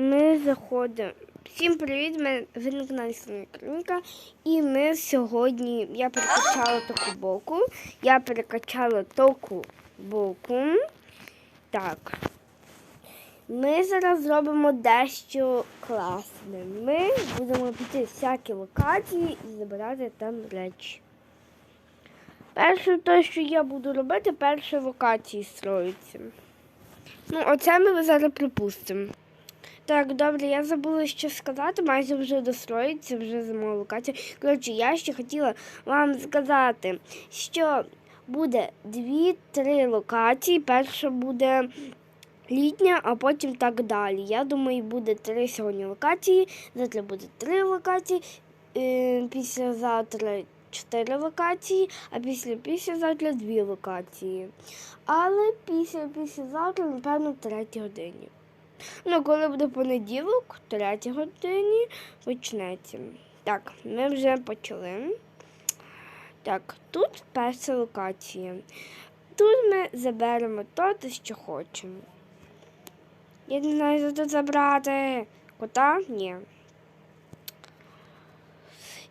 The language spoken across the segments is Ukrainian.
ми заходимо. Всім привіт! Ми ви на каналі Соня Кринка. І ми сьогодні я перекачала таку боку. Я перекачала таку боку. Так. Ми зараз зробимо дещо класне. Ми будемо піти всякі локації і забирати там речі. Перше, те, що я буду робити, перше локації строїться. Ну, оце ми зараз припустимо. Так, добре, я забула ще сказати, майже вже достроїться, вже зимова локація. Коротше, я ще хотіла вам сказати, що буде дві-три локації. Перша буде літня, а потім так далі. Я думаю, буде три сьогодні локації, завтра буде три локації, е, післязавтра чотири локації, а після післязавтра дві локації. Але після післязавтра, напевно, третій годині. Ну, коли буде понеділок, в третій годині почнеться. Так, ми вже почали. Так, тут перша локація. Тут ми заберемо то, що хочемо. Я не знаю, що тут забрати. Кота? Ні.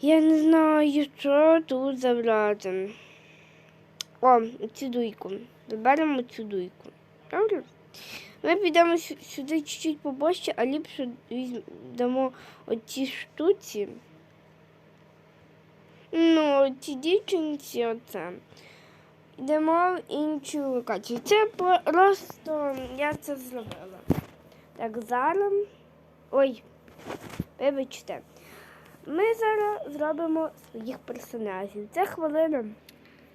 Я не знаю, що тут забрати. О, цю дуйку. Заберемо цю дуйку. Добре? Ми підемо сюди чуть-чуть побольше, а ліпше візьмемо оці штуці. Ну, ці дівчинці оце. Йдемо в іншу локацію. Це просто я це зробила. Так, зараз. Ой, вибачте. Ми зараз зробимо своїх персонажів. Це хвилина.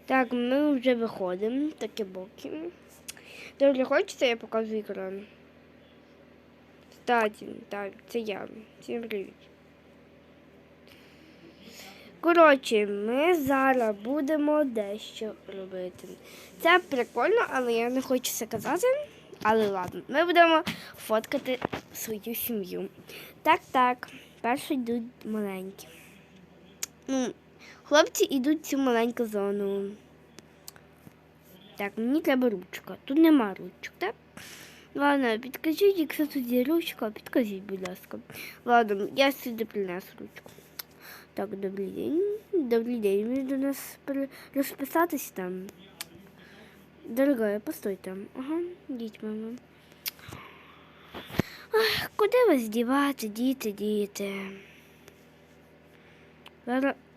Так, ми вже виходимо, такі боки. Добре, хочете, я покажу екран. Кстати, так, це я. Всім привіт. Коротше, ми зараз будемо дещо робити. Це прикольно, але я не хочу це казати. Але ладно, ми будемо фоткати свою сім'ю. Так, так. Перші йдуть маленькі. Ну, хлопці йдуть в цю маленьку зону. Так, мені треба ручка. Тут нема ручок, так? Ладно, підкажіть, якщо тут є ручка, підкажіть, будь ласка. Ладно, я сюди принесу ручку. Так, добрий день. Добрий день. Ви до нас розписатись там. Дорогая, постой там. Ага, йдіть, мама. Ах, куди вас дівати, діти, діти?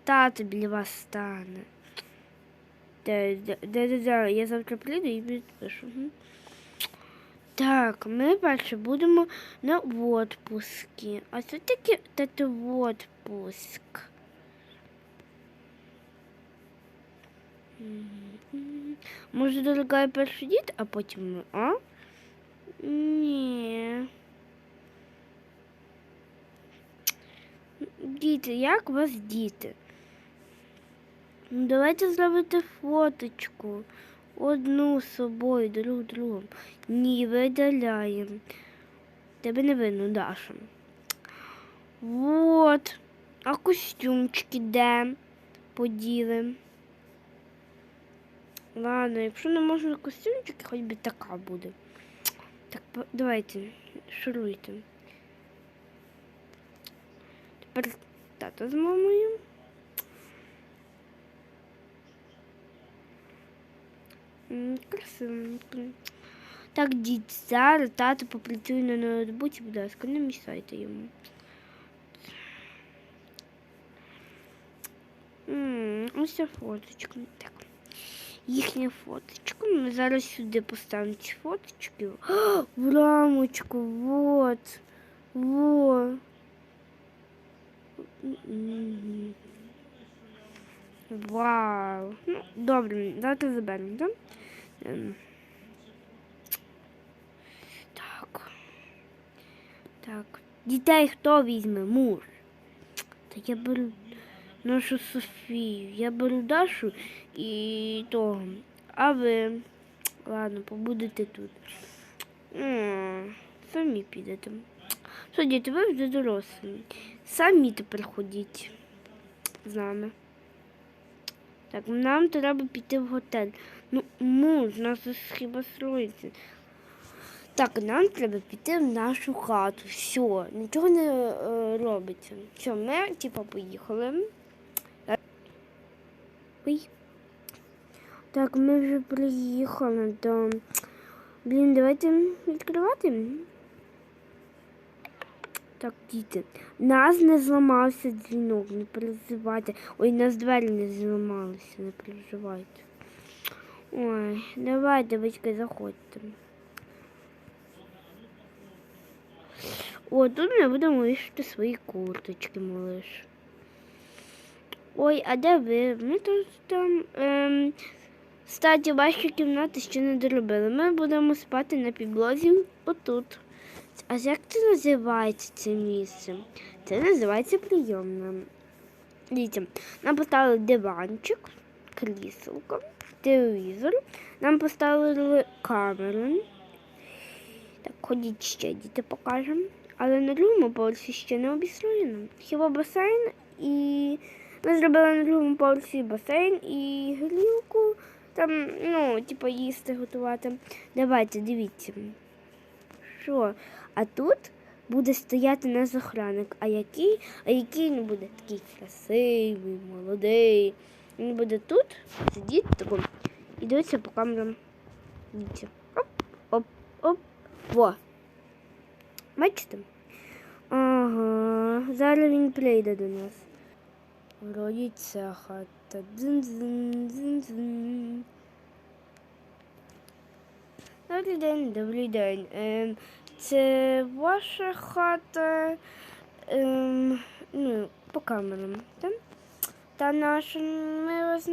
Тато біля вас стане. Да, да, да, да, да. Я завтра прийду і підпишу. Так, ми перше будемо на відпуску. А що таке тато відпуск? Мгм. Може, дорогая перше діти, а потім ми, а? Ні. Діти, як у вас діти? Ну, Давайте зробити фоточку. Одну з собою, друг другом. Ні, видаляємо. Тебе не видно, Даша. Вот. А костюмчики де? Поділим. Ладно, якщо не можна костюмчики, хоч би така буде. Так, давайте, шуруйте. Тепер тато з мамою. Красивенько. Так, дід, зараз тато попрацює на ноутбуці, будь ласка, не мішайте йому. Ось фоточка. Так. Їхня фоточка. Ми зараз сюди поставимо ці фоточки. О, в рамочку, вот. Во. Вау. Ну, добре, давайте заберемо, так? Ем. Так. Так. Дітей хто візьме? Муж. Та я беру нашу Софію. Я беру Дашу і того. А ви. Ладно, побудете тут. Самі підете. Що, діти, ви вже дорослі. Самі тепер ходіть з нами. Так, нам треба піти в готель. Ну, нас ось хіба строїться. Так, нам треба піти в нашу хату. Все, нічого не е, робиться. Все, ми типа поїхали. Ой. Так, ми вже приїхали до. Блін, давайте відкривати. Так, діти. Нас не зламався дзвінок, не переживайте. Ой, нас двері не зламалися, не переживайте. Ой, давайте, батьки, заходьте. О, тут ми будемо вішати свої курточки, малиш. Ой, а де ви? Ми тут там. Ем... Кстати, ваші кімнати ще не доробили. Ми будемо спати на підлозі отут. А як це називається це місце? Це називається прийомна. Дивіться, нам поставили диванчик, кріселко, телевізор. Нам поставили камеру. Так, ходіть ще діти покажемо. Але на другому поверсі ще не обістроєно. Хіба басейн і ми зробили на другому поверсі басейн і грілку. Там, ну, типу, їсти готувати. Давайте, дивіться. Що? А тут буде стояти наш охранник. А який? А який він буде такий красивий, молодий. Він буде тут сидіти тако і дивитися по камерам. Дивіться. Оп, оп, оп. Во. Бачите? Ага, зараз він прийде до нас. Вроді ця хата. Дзин-дзин, дзин-дзин. Добрий день, добрий день. Ем, це ваша хата. Ем, ну, по камерам, так? Та ми вас.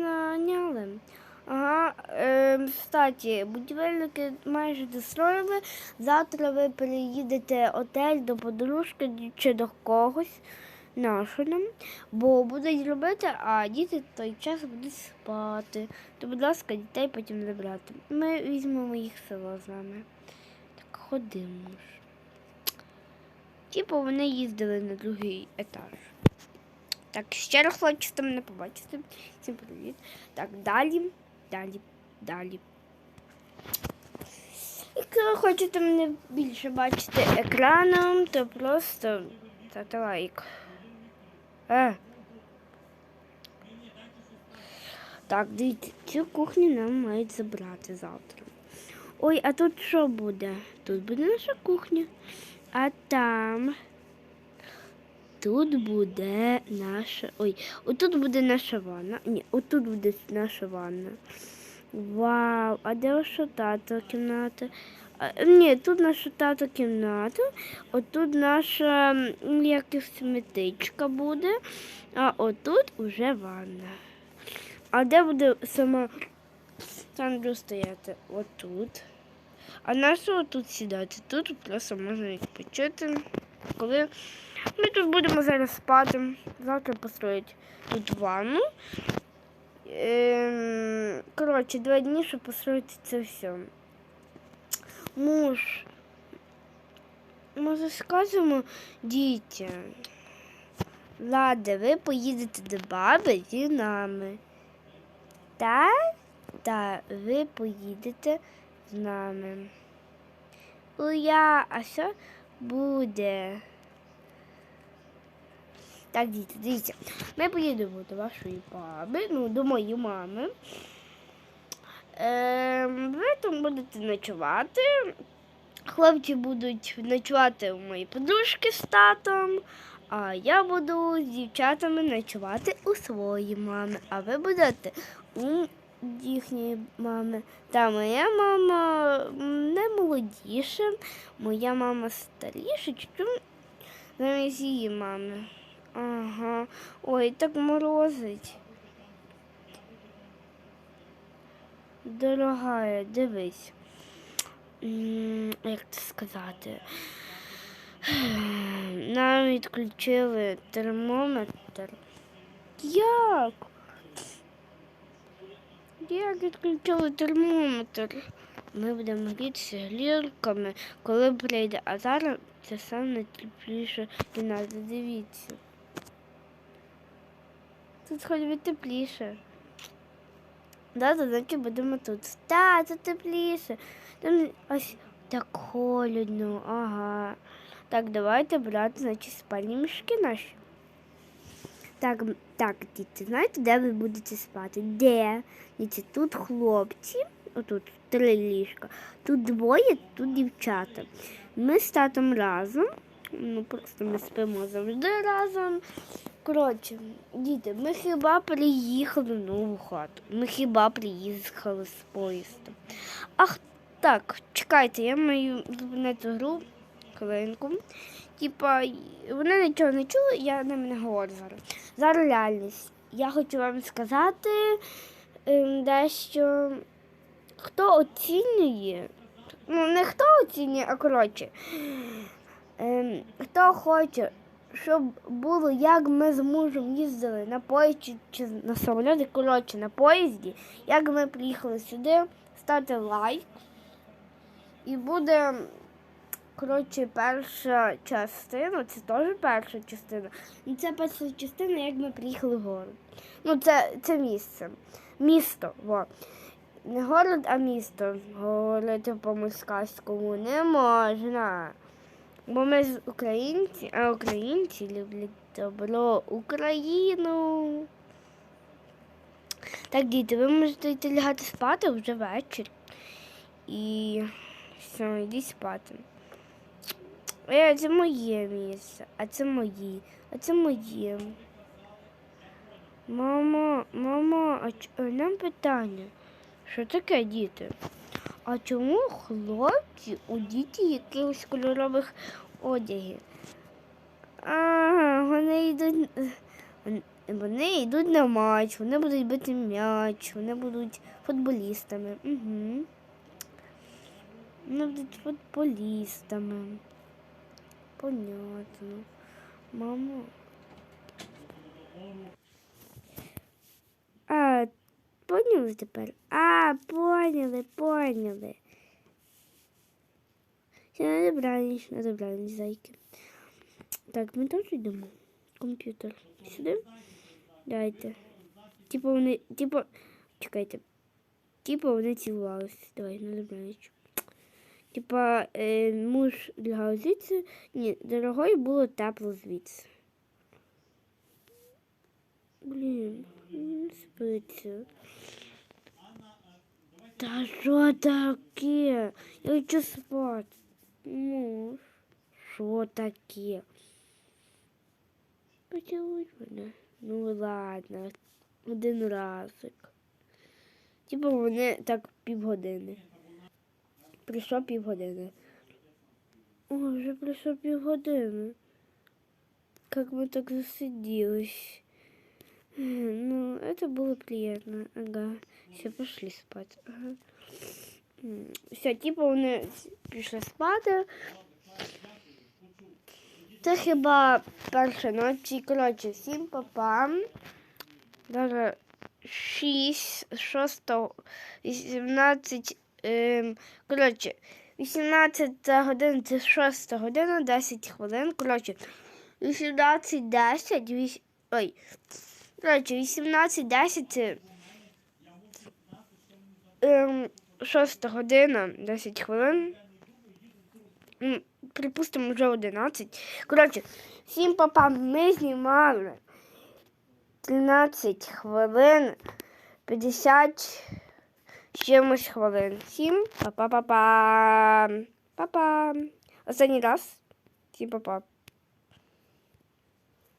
Ага, ем, кстати, будівельники майже достроїли. Завтра ви переїдете в отель до подружки чи до когось нашого, бо будуть робити, а діти той час будуть спати. То, будь ласка, дітей потім забрати. Ми візьмемо їх село з нами. Так ходимо ж. Типу вони їздили на другий етаж. Так, ще раз хочете мене побачити. Всім привіт. Так, далі, далі, далі. Якщо хочете мене більше бачити екраном, то просто ставте лайк. Е. Так, дивіться, цю кухню нам мають забрати завтра. Ой, а тут що буде? Тут буде наша кухня. А там тут буде наша. Ой, отут буде наша ванна. Ні, отут буде наша ванна. Вау, а де ваша тата кімната? А, ні, тут наша тата кімната, отут наша якась метичка буде, а отут уже ванна. А де буде сама Сандру стояти? Отут. А наша тут сідати? Тут просто можна відпочити. Коли ми тут будемо зараз спати, завтра построїть тут ванну. Ем, коротше, два дні, щоб построїти це все. Муж, може скажемо дітям. Ладно, ви поїдете до баби зі нами. Так? Так, ви поїдете з нами. Уя, а що буде? Так, діти, дивіться. Ми поїдемо до вашої баби, ну, до моєї мами. Ем, ви там будете ночувати. Хлопці будуть ночувати у моїй подружки з татом, а я буду з дівчатами ночувати у своїй мами, а ви будете у їхньої мами. Та моя мама не молодіша, моя мама старіша, чуть замість її мами. Ага. Ой, так морозить. Дорогая, дивись. Як це сказати? Нам відключили термометр. Як? Як відключили термометр? Ми будемо грітися грілками, коли прийде. А зараз це саме найтепліша кімната. Дивіться. Тут хоч би тепліше. Да, значить будемо тут. Та, це тепліше. Там ось Так холодно, ага. Так, давайте брати, значить, спальні мішки наші. Так, так, діти, знаєте, де ви будете спати? Де? Діти, тут хлопці, отут три ліжка, тут двоє, тут дівчата. Ми з татом разом. Ну, просто ми спимо завжди разом. Коротше, діти, ми хіба приїхали в нову хату. Ми хіба приїхали з поїздом. Ах, так, чекайте, я маю зупинити гру хвилинку. Типа, вони нічого не чули, я ним не говорю зараз. Зараз реальність. Я хочу вам сказати ем, дещо, хто оцінює. Ну, не хто оцінює, а коротше. Ем, хто хоче, щоб було, як ми з мужем їздили на поїзді чи на самоліті, коротше, на поїзді, як ми приїхали сюди, ставте лайк. І буде, коротше, перша частина, це теж перша частина. І це перша частина, як ми приїхали в город. Ну, це, це місце. Місто. Во. Не город, а місто. Говорити по-москальському не можна. Бо ми ж українці, а українці люблять добро Україну. Так, діти, ви можете йти лягати спати вже вечір. І все, йдіть спати. Е, це моє місце, а це мої, а це моє. Мамо, мамо, а ч- а нам питання. Що таке діти? А чому хлопці у діті якихось кольорових одягів? Ага, вони йдуть. Вони йдуть на матч, вони будуть бити м'яч, вони будуть футболістами. Угу. Вони будуть футболістами. Понятно. Мамо. А, поняли тепер? А, поняли, поняли. Все, на добраніч, на добраніч, зайки. Так, ми теж йдемо. Комп'ютер. Сюди? Дайте. Типу вони, типу, чекайте. Типу вони цілувалися. Давай, на добраніч. Типа, е, муж лягав звідси. Ні, дорогою було тепло звідси. Блін, спиться. Та що таке? Я хочу спати. Ну, що таке? Поцілуй мене. Ну ладно, один разик. Типу вони так півгодини. Прийшло півгодини. О, вже прийшло півгодини. Как мы так засиделись. Ну, это было приятно. Ага. Все, пошли спать. Ага. Все, типа вони пішли спати. Це хіба перша ночі. Коротше, всім папа. Зараз 6, 6, 18, ем, коротше, 18 годин, це 6 година, 10 хвилин. Коротше, 18, 10, 8, ой, коротше, 18, 10, це ем, 6 година, 10 хвилин. Припустимо, вже 11. Коротше, всім папам ми знімали 13 хвилин, 50 з чимось хвилин. Всім па-па-па-па. Па-па. Останній раз. Всім па-па.